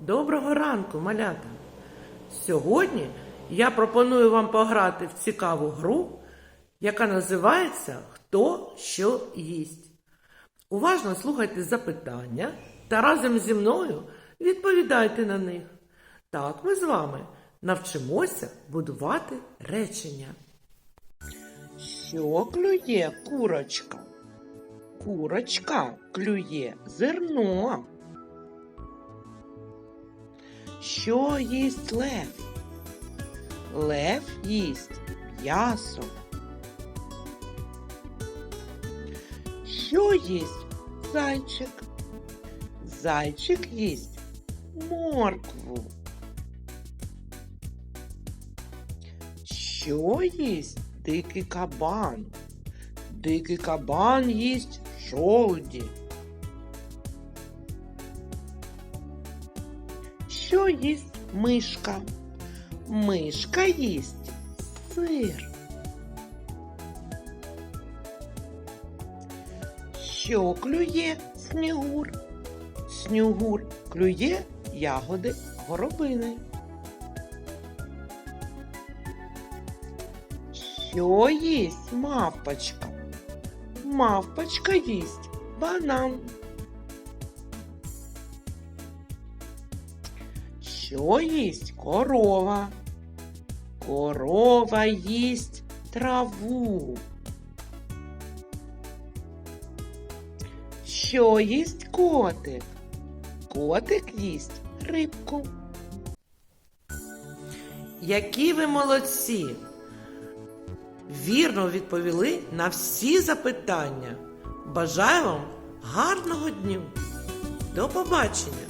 Доброго ранку, малята! Сьогодні я пропоную вам пограти в цікаву гру, яка називається Хто що їсть. Уважно слухайте запитання та разом зі мною відповідайте на них. Так ми з вами навчимося будувати речення. Що клює курочка? Курочка клює зерно. Що їсть лев? Лев їсть м'ясо. Що їсть зайчик? Зайчик їсть моркву. Що їсть дикий кабан? Дикий кабан їсть жолуді. Що їсть мишка? Мишка їсть сир. Що клює снігур? Снігур клює ягоди горобини. Що їсть мавпочка? Мавпочка їсть банан. Що їсть корова? Корова їсть траву. Що їсть котик? Котик їсть рибку. Які ви молодці! Вірно відповіли на всі запитання. Бажаю вам гарного дню. До побачення!